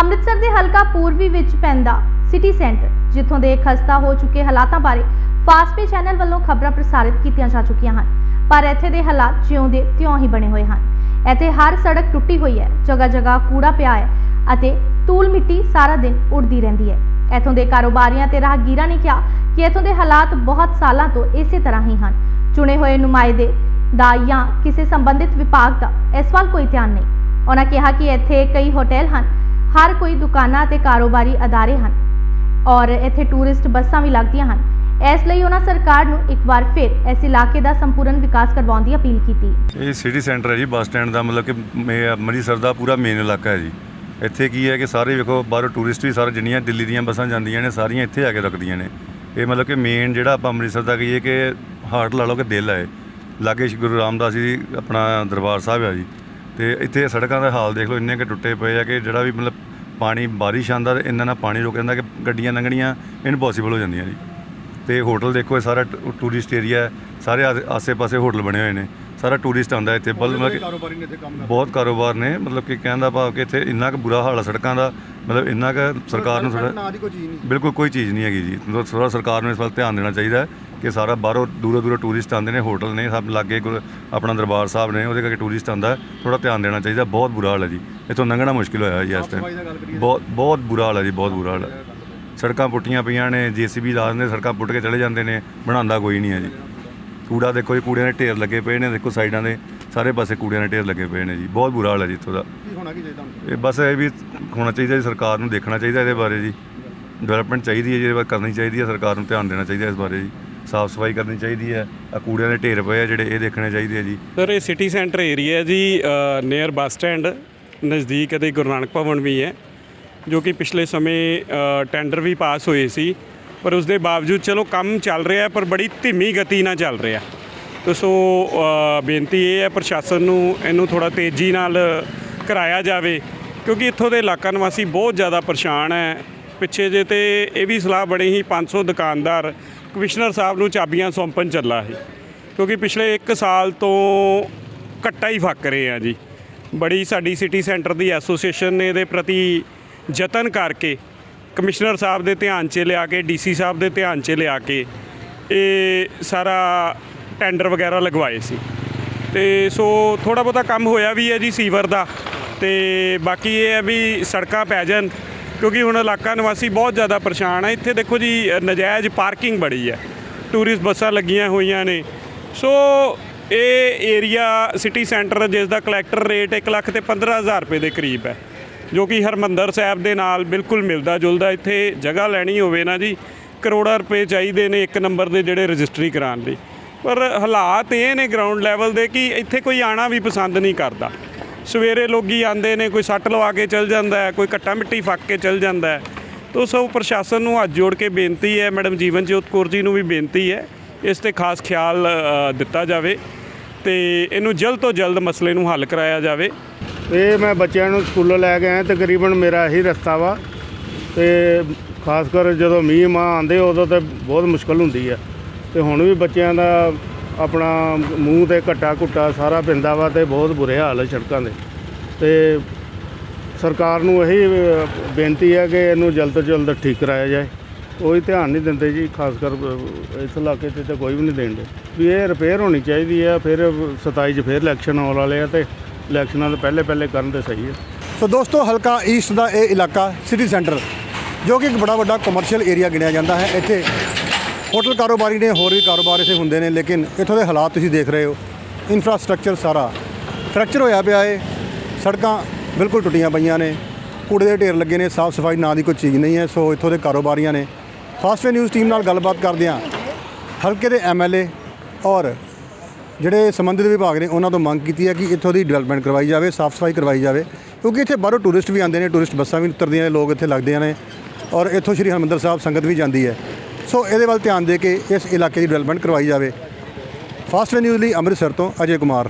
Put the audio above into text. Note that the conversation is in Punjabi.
ਅੰਮ੍ਰਿਤਸਰ ਦੇ ਹਲਕਾ ਪੂਰਬੀ ਵਿੱਚ ਪੈਂਦਾ ਸਿਟੀ ਸੈਂਟਰ, ਜਿੱਥੋਂ ਦੇ ਖਸਤਾ ਹੋ ਚੁੱਕੇ ਹਾਲਾਤਾਂ ਬਾਰੇ ਫਾਸਟਵੇ ਚੈਨਲ ਵੱਲੋਂ ਖਬਰਾਂ ਪ੍ਰਸਾਰਿਤ ਕੀਤੀਆਂ ਜਾ ਚੁੱਕੀਆਂ ਹਨ। ਪਰ ਇੱਥੇ ਦੇ ਹਾਲਾਤ ਜਿਉਂ ਦੇ ਤਿਉਂ ਹੀ ਬਣੇ ਹੋਏ ਹਨ। ਇੱਥੇ ਹਰ ਸੜਕ ਟੁੱਟੀ ਹੋਈ ਹੈ ਜਗ੍ਹਾ ਜਗ੍ਹਾ ਕੂੜਾ ਪਿਆ ਹੈ ਅਤੇ ਧੂਲ ਮਿੱਟੀ ਸਾਰਾ ਦਿਨ ਉੱਡਦੀ ਰਹਿੰਦੀ ਹੈ। ਇੱਥੋਂ ਦੇ ਕਾਰੋਬਾਰੀਆਂ ਤੇ ਰਾਹਗੀਰਾਂ ਨੇ ਕਿਹਾ ਕਿ ਇੱਥੋਂ ਦੇ ਹਾਲਾਤ ਬਹੁਤ ਸਾਲਾਂ ਤੋਂ ਇਸੇ ਤਰ੍ਹਾਂ ਹੀ ਹਨ। ਚੁਣੇ ਹੋਏ ਨੁਮਾਇੰਦੇ ਦਾ ਜਾਂ ਕਿਸੇ ਸੰਬੰਧਿਤ ਵਿਭਾਗ ਦਾ ਇਸ ਵੱਲ ਕੋਈ ਧਿਆਨ ਨਹੀਂ। ਉਹਨਾਂ ਕਿਹਾ ਕਿ ਇੱਥੇ ਕਈ ਹੋਟਲ ਹਨ ਹਰ ਕੋਈ ਦੁਕਾਨਾਂ ਤੇ ਕਾਰੋਬਾਰੀ ਅਦਾਰੇ ਹਨ ਔਰ ਇੱਥੇ ਟੂਰਿਸਟ ਬੱਸਾਂ ਵੀ ਲੱਗਦੀਆਂ ਹਨ। ਇਸ ਲਈ ਉਹਨਾਂ ਸਰਕਾਰ ਨੂੰ ਇੱਕ ਵਾਰ ਫਿਰ ਇਸ ਇਲਾਕੇ ਦਾ ਸੰਪੂਰਨ ਵਿਕਾਸ ਕਰਵਾਉਣ ਦੀ ਅਪੀਲ ਕੀਤੀ। ਇਹ ਸਿਟੀ ਸੈਂਟਰ ਹੈ ਜੀ, ਬੱਸ ਸਟੈਂਡ ਦਾ ਮਤਲਬ ਕਿ ਮੇ- ਅੰਮ੍ਰਿਤਸਰ ਦਾ ਪੂਰਾ ਮੇਨ ਇਲਾਕਾ ਹੈ ਜੀ। ਇੱਥੇ ਕੀ ਹੈ ਕਿ ਸਾਰੇ ਵੇਖੋ, ਬਾਹਰੋਂ ਟੂਰਿਸਟ ਵੀ ਸਾਰੇ ਜਿੰਨੀਆਂ ਦਿੱਲੀ ਦੀਆਂ ਬੱਸਾਂ ਜਾਂਦੀਆਂ ਨੇ, ਸਾਰੀਆਂ ਇੱਥੇ ਆ ਕੇ ਰੁਕਦੀਆਂ ਨੇ। ਇਹ ਮਤਲਬ ਕਿ ਮੇਨ ਜਿਹੜਾ ਆਪਾਂ ਅੰਮ੍ਰਿਤਸਰ ਦਾ ਕਹੀਏ ਕਿ ਹਾਰਟ ਲਾ ਲਓ ਕਿ ਦਿਲ ਹੈ। ਲਾਗੇ ਸ਼੍ਰੀ ਗੁਰੂ ਰਾਮਦਾਸ ਜੀ ਆਪਣਾ ਦਰਬਾਰ ਸਾਹਿਬ ਆ ਜੀ। ਤੇ ਇੱਥੇ ਸੜਕਾਂ ਦਾ ਹਾਲ ਦੇਖ ਲਓ, ਇੰਨੇ ਕਿ ਟੁੱਟੇ ਪਏ ਆ ਕਿ ਜਿਹੜਾ ਵੀ ਮਤਲਬ ਪਾਣੀ, ਬਾਰਿਸ਼ ਆਂਦਾ ਤੇ ਇੰਨਾ ਨਾ ਪਾਣੀ ਰੁਕ ਜਾਂਦਾ ਕਿ ਗੱਡੀਆਂ ਲੰਘਣੀਆਂ ਇਨਪੋਸੀਬਲ ਹੋ ਜਾਂਦੀਆਂ ਜੀ। ਤੇ ਹੋਟਲ ਦੇਖੋ, ਇਹ ਸਾਰਾ ਟੂ- ਟੂਰਿਸਟ ਏਰੀਆ ਸਾਰੇ ਆ- ਆਸੇ-ਪਾਸੇ ਹੋਟਲ ਬਣੇ ਹੋਏ ਨੇ। ਸਾਰਾ ਟੂਰਿਸਟ ਆਉਂਦਾ ਇੱਥੇ। ਬਲ ਮਤਲਬ ਕਿ ਕਾਰੋਬਾਰੀ ਨੇ ਇੱਥੇ ਕੰਮ ਕਰਦੇ ਬਹੁਤ ਕਾਰੋਬਾਰ ਨੇ। ਮਤਲਬ ਕਿ ਕਹਿਣ ਦਾ ਭਾਵ ਕਿ ਇੱਥੇ ਇੰਨਾ ਕੁ ਬੁਰਾ ਹਾਲ ਆ ਸੜਕਾਂ ਦਾ। ਮਤਲਬ ਇੰਨਾ ਕੁ ਸਰਕਾਰ ਨੂੰ ਥੋੜਾ ਨਾਂ ਦੀ ਕੋਈ ਚੀਜ਼ ਨਹੀਂ। ਬਿਲਕੁਲ ਕੋਈ ਚੀਜ਼ ਨਹੀਂ ਹੈਗੀ ਜੀ। ਮਤਲਬ ਥੋੜਾ ਸਰਕਾਰ ਨੂੰ ਇਸ ਵੱਲ ਧਿਆਨ ਦੇਣਾ ਚਾਹੀਦਾ ਹੈ ਕਿ ਸਾਰਾ ਬਾਹਰੋਂ ਦੂਰੋਂ ਦੂਰੋਂ ਟੂਰਿਸਟ ਆਉਂਦੇ ਨੇ ਹੋਟਲ ਨੇ ਸਭ ਲਾਗੇ ਗੁਰ- ਆਪਣਾ ਦਰਬਾਰ ਸਾਹਿਬ ਨੇ ਉਹਦੇ ਕਰਕੇ ਟੂਰਿਸਟ ਆਉਂਦਾ ਥੋੜਾ ਧਿਆਨ ਦੇਣਾ ਚਾਹੀਦਾ। ਬਹੁਤ ਬੁਰਾ ਹਾਲ ਹੈ ਜੀ। ਇੱਥੋਂ ਲੰਘਣਾ ਮੁਸ਼ਕਿਲ ਹੋਇਆ ਜੀ ਇਸ ਸਫ਼ਾਈ ਦਾ ਗੱਲ ਟਾਈਮ ਕਰੀਏ। ਬਹੁਤ ਬਹੁਤ ਬੁਰਾ ਹਾਲ ਹੈ ਜੀ ਬਹੁਤ ਬੁਰਾ ਹਾਲ ਹੈ। ਸੜਕਾਂ ਪੁੱਟੀਆਂ ਪਈਆਂ ਨੇ ਜੀਸੀਬੀ ਲਾ ਦਿੰਦੇ ਸੜਕਾਂ ਪੁੱਟ ਕੇ ਚਲੇ ਜਾਂਦੇ ਨੇ। ਬਣਾਉਂਦਾ ਕੋਈ ਨਹੀਂ ਹੈ ਜੀ। ਕੂੜਾ ਦੇਖੋ ਜੀ ਕੂੜਿਆਂ ਦੇ ਢੇਰ ਲੱਗੇ ਪਏ ਨੇ ਦੇਖੋ ਸਾਈਡਾਂ ਦੇ ਸਾਰੇ ਪਾਸੇ ਕੂੜਿਆਂ ਦੇ ਢੇਰ ਲੱਗੇ ਪਏ ਨੇ ਜੀ। ਬਹੁਤ ਬੁਰਾ ਹਾਲ ਹੈ ਜੀ ਇੱਥੋਂ ਦਾ। ਕੀ ਹੋਣਾ ਕੀ ਚਾਹੀਦਾ ਹੁਣ? ਇਹ ਬਸ ਇਹ ਵੀ ਹੋਣਾ ਚਾਹੀਦਾ ਜੀ ਸਰਕਾਰ ਨੂੰ ਦੇਖਣਾ ਚਾਹੀਦਾ ਇਹਦੇ ਬਾਰੇ ਜੀ। ਡਿਵੈਲਪਮੈਂਟ ਚਾਹੀਦੀ ਹੈ ਜਿਹਦੇ ਬਾਰੇ ਕਰਨੀ ਚਾਹੀਦੀ ਹੈ ਸਰਕਾਰ ਨੂੰ ਧਿਆਨ ਦੇਣਾ ਚਾਹੀਦਾ ਇਸ ਬਾਰੇ ਜੀ। ਸਾਫ਼ ਸਫ਼ਾਈ ਕਰਨੀ ਚਾਹੀਦੀ ਹੈ ਆ ਕੂੜਿਆਂ ਦੇ ਢੇਰ ਪਏ ਆ ਜਿਹੜੇ ਇਹ ਦੇਖਣੇ ਚਾਹੀਦੇ ਆ ਜੀ। ਸਰ ਇਹ ਸਿਟੀ ਸੈਂਟਰ ਏਰੀਆ ਹੈ ਜੀ ਨੀਅਰ ਬੱਸ ਸਟੈਂਡ ਨਜ਼ਦੀਕ ਅਤੇ ਗੁਰੂ ਨਾਨਕ ਭਵਨ ਵੀ ਹੈ ਜੋ ਕਿ ਪਿਛਲੇ ਸਮੇਂ ਟੈਂਡਰ ਵੀ ਪਾਸ ਹੋਏ ਸੀ। ਪਰ ਉਸ ਦੇ ਬਾਵਜੂਦ ਚਲੋ ਕੰਮ ਚੱਲ ਰਿਹਾ ਹੈ, ਪਰ ਬੜੀ ਧੀਮੀ ਗਤੀ ਨਾਲ ਚੱਲ ਰਿਹਾ ਤੇ ਸੋ ਬੇਨਤੀ ਇਹ ਹੈ ਪ੍ਰਸ਼ਾਸਨ ਨੂੰ ਇਹਨੂੰ ਥੋੜਾ ਤੇਜ਼ੀ ਨਾਲ ਕਰਾਇਆ ਜਾਵੇ, ਕਿਉਂਕਿ ਇੱਥੋਂ ਦੇ ਇਲਾਕਾ ਨਿਵਾਸੀ ਬਹੁਤ ਜ਼ਿਆਦਾ ਪਰੇਸ਼ਾਨ ਹੈ। ਪਿੱਛੇ ਜੇ ਤੇ ਇਹ ਵੀ ਸਲਾਹ ਬਣੀ ਸੀ 500 ਦੁਕਾਨਦਾਰ ਕਮਿਸ਼ਨਰ ਸਾਹਿਬ ਨੂੰ ਚਾਬੀਆਂ ਸੌਂਪਣ ਚੱਲਾ ਸੀ। ਕਿਉਂਕਿ ਪਿਛਲੇ 1 ਸਾਲ ਤੋਂ ਘੱਟਾ ਹੀ ਫੱਕ ਰਹੇ ਆ ਜੀ। ਬੜੀ ਸਾਡੀ ਸਿਟੀ ਸੈਂਟਰ ਦੀ ਐਸੋਸੀਏਸ਼ਨ ਨੇ ਇਹਦੇ ਪ੍ਰਤੀ ਯਤਨ ਕਰਕੇ ਕਮਿਸ਼ਨਰ ਸਾਹਿਬ ਦੇ ਧਿਆਨ 'ਚ ਲਿਆ ਕੇ ਡੀਸੀ ਸਾਹਿਬ ਦੇ ਧਿਆਨ 'ਚ ਲਿਆ ਕੇ ਇਹ ਸਾਰਾ ਟੈਂਡਰ ਵਗੈਰਾ ਲਗਵਾਏ ਸੀ। ਤੇ ਸੋ ਥੋੜਾ ਬਹੁਤਾ ਕੰਮ ਹੋਇਆ ਵੀ ਹੈ ਜੀ ਸੀਵਰ ਦਾ ਤੇ ਬਾਕੀ ਇਹ ਹੈ ਵੀ ਸੜਕਾਂ ਪੈ ਜਾਣ ਕਿਉਂਕਿ ਹੁਣ ਇਲਾਕਾ ਨਿਵਾਸੀ ਬਹੁਤ ਜ਼ਿਆਦਾ ਪਰੇਸ਼ਾਨ ਹੈ ਇੱਥੇ ਦੇਖੋ ਜੀ ਅ, ਨਜਾਇਜ਼ ਪਾਰਕਿੰਗ ਬੜੀ ਹੈ। ਟੂਰਿਸਟ ਬੱਸਾਂ ਲੱਗੀਆਂ ਹੋਈਆਂ ਨੇ। ਸੋ ਇਹ ਏਰੀਆ ਸਿਟੀ ਸੈਂਟਰ ਜਿਸ ਦਾ ਕਲੈਕਟਰ ਰੇਟ 1 ਲੱਖ ਤੇ 15000 ਰੁਪਏ ਦੇ ਕਰੀਬ ਹੈ। ਜੋ ਕਿ ਹਰਮੰਦਰ ਸਾਹਿਬ ਦੇ ਨਾਲ ਬਿਲਕੁਲ ਮਿਲਦਾ ਜੁਲਦਾ ਇੱਥੇ ਜਗ੍ਹਾ ਲੈਣੀ ਹੋਵੇ ਨਾ ਜੀ, ਕਰੋੜਾਂ ਰੁਪਏ ਚਾਹੀਦੇ ਨੇ ਇੱਕ ਨੰਬਰ ਦੇ ਜਿਹੜੇ ਰਜਿਸਟਰੀ ਕਰਾਉਣ ਲਈ ਪਰ ਹਾਲਾਤ ਇਹ ਨੇ ਗਰਾਊਂਡ ਲੈਵਲ ਦੇ ਕਿ ਇੱਥੇ ਕੋਈ ਆਣਾ ਵੀ ਪਸੰਦ ਨਹੀਂ ਕਰਦਾ। ਸਵੇਰੇ ਲੋਕੀ ਆਂਦੇ ਨੇ, ਕੋਈ ਸੱਟ ਲਵਾ ਕੇ ਚਲ ਜਾਂਦਾ ਹੈ, ਕੋਈ ਕੱਟਾ ਮਿੱਟੀ ਫੱਕ ਕੇ ਚਲ ਜਾਂਦਾ ਹੈ। ਤੋ ਸਭ ਪ੍ਰਸ਼ਾਸਨ ਨੂੰ ਹੱਥ ਜੋੜ ਕੇ ਬੇਨਤੀ ਹੈ, ਮੈਡਮ ਜੀਵਨਜੋਤ ਕੌਰ ਜੀ ਨੂੰ ਵੀ ਬੇਨਤੀ ਹੈ, ਇਸ ਤੇ ਖਾਸ ਖਿਆਲ ਦਿੱਤਾ ਜਾਵੇ ਤੇ ਇਹਨੂੰ ਜਲਦ ਤੋਂ ਜਲਦ ਮਸਲੇ ਨੂੰ ਹੱਲ ਕਰਾਇਆ ਜਾਵੇ। ਇਹ ਮੈਂ ਬੱਚਿਆਂ ਨੂੰ ਸਕੂਲੋਂ ਲੈ ਕੇ ਆਇਆ, ਤਕਰੀਬਨ ਮੇਰਾ ਇਹੀ ਰਸਤਾ ਵਾ। ਤੇ ਖਾਸ ਕਰ ਜਦੋਂ ਮੀਂਹ ਮਾਂ ਆਉਂਦੇ, ਉਦੋਂ ਤੇ ਬਹੁਤ ਮੁਸ਼ਕਲ ਹੁੰਦੀ ਆ। ਤੇ ਹੁਣ ਵੀ ਬੱਚਿਆਂ ਦਾ ਆਪਣਾ ਮੂੰਹ ਤੇ ਘੱਟਾ ਘੁੱਟਾ ਸਾਰਾ ਪੈਂਦਾ ਵਾ ਤੇ ਬਹੁਤ ਬੁਰੇ ਹਾਲ ਹੈ ਸੜਕਾਂ ਦੇ। ਤੇ ਸਰਕਾਰ ਨੂੰ ਇਹੀ ਬੇਨਤੀ ਹੈ ਕਿ ਇਹਨੂੰ ਜਲਦ ਤੋਂ ਜਲਦ ਠੀਕ ਕਰਾਇਆ ਜਾਏ। ਕੋਈ ਧਿਆਨ ਨਹੀਂ ਦਿੰਦੇ ਜੀ, ਖਾਸ ਕਰ ਇਸ ਇਲਾਕੇ 'ਤੇ ਤਾਂ ਕੋਈ ਵੀ ਨਹੀਂ ਦੇਂਦੇ ਵੀ ਇਹ ਰਿਪੇਅਰ ਹੋਣੀ ਚਾਹੀਦੀ ਆ, ਫਿਰ 27 'ਚ ਫਿਰ ਇਲੈਕਸ਼ਨ ਆਉਣ ਵਾਲੇ ਆ ਤੇ ਇਲੈਕਸ਼ਨਾਂ ਤੋਂ ਪਹਿਲੇ ਪਹਿਲੇ ਕਰਨ ਤੇ ਸਹੀ ਹੈ ਸੋ ਦੋਸਤੋ, ਹਲਕਾ ਈਸਟ ਦਾ ਇਹ ਇਲਾਕਾ ਸਿਟੀ ਸੈਂਟਰ ਜੋ ਕਿ ਇੱਕ ਬੜਾ ਵੱਡਾ ਕਮਰਸ਼ੀਅਲ ਏਰੀਆ ਗਿਣਿਆ ਜਾਂਦਾ ਹੈ। ਇੱਥੇ ਹੋਟਲ ਕਾਰੋਬਾਰੀ ਨੇ ਹੋਰ ਵੀ ਕਾਰੋਬਾਰ ਇੱਥੇ ਹੁੰਦੇ ਨੇ, ਲੇਕਿਨ ਇੱਥੋਂ ਦੇ ਹਾਲਾਤ ਤੁਸੀਂ ਦੇਖ ਰਹੇ ਹੋ। ਇਨਫਰਾਸਟ੍ਰਕਚਰ ਸਾਰਾ ਫ੍ਰੈਕਚਰ ਹੋਇਆ ਪਿਆ ਏ। ਸੜਕਾਂ ਬਿਲਕੁਲ ਟੁੱਟੀਆਂ ਪਈਆਂ ਨੇ। ਕੂੜੇ ਦੇ ਢੇਰ ਲੱਗੇ ਨੇ, ਸਾਫ਼ ਸਫ਼ਾਈ ਨਾਂ ਦੀ ਕੋਈ ਚੀਜ਼ ਨਹੀਂ ਹੈ। ਸੋ ਇੱਥੋਂ ਦੇ ਕਾਰੋਬਾਰੀਆਂ ਨੇ ਫਾਸਟਵੇ ਨਿਊਜ਼ ਟੀਮ ਨਾਲ ਗੱਲਬਾਤ ਕਰਦਿਆਂ ਹਲਕੇ ਦੇ ਐਮਐਲਏ ਔਰ ਜਿਹੜੇ ਸੰਬੰਧਿਤ ਵਿਭਾਗ ਨੇ ਉਹਨਾਂ ਤੋਂ ਮੰਗ ਕੀਤੀ ਹੈ ਕਿ ਇੱਥੋਂ ਦੀ ਡਿਵੈਲਪਮੈਂਟ ਕਰਵਾਈ ਜਾਵੇ, ਸਾਫ਼ ਸਫ਼ਾਈ ਕਰਵਾਈ ਜਾਵੇ, ਕਿਉਂਕਿ ਇੱਥੇ ਬਾਹਰੋਂ ਟੂਰਿਸਟ ਵੀ ਆਉਂਦੇ ਨੇ ਟੂਰਿਸਟ ਬੱਸਾਂ ਵੀ ਉਤਰਦੀਆਂ ਨੇ ਲੋਕ ਇੱਥੇ ਲੱਗਦੇ ਨੇ ਔਰ ਇੱਥੋਂ ਸ਼੍ਰੀ ਹਰਿਮੰਦਰ ਸਾਹਿਬ ਸੰਗਤ ਵੀ ਜਾਂਦੀ ਹੈ। ਸੋ ਇਹਦੇ ਵੱਲ ਧਿਆਨ ਦੇ ਕੇ ਇਸ ਇਲਾਕੇ ਦੀ ਡਿਵੈਲਪਮੈਂਟ ਕਰਵਾਈ ਜਾਵੇ। ਫਾਸਟ ਨਿਊਜ਼ ਲਈ ਅੰਮ੍ਰਿਤਸਰ ਤੋਂ ਅਜੇ ਕੁਮਾਰ।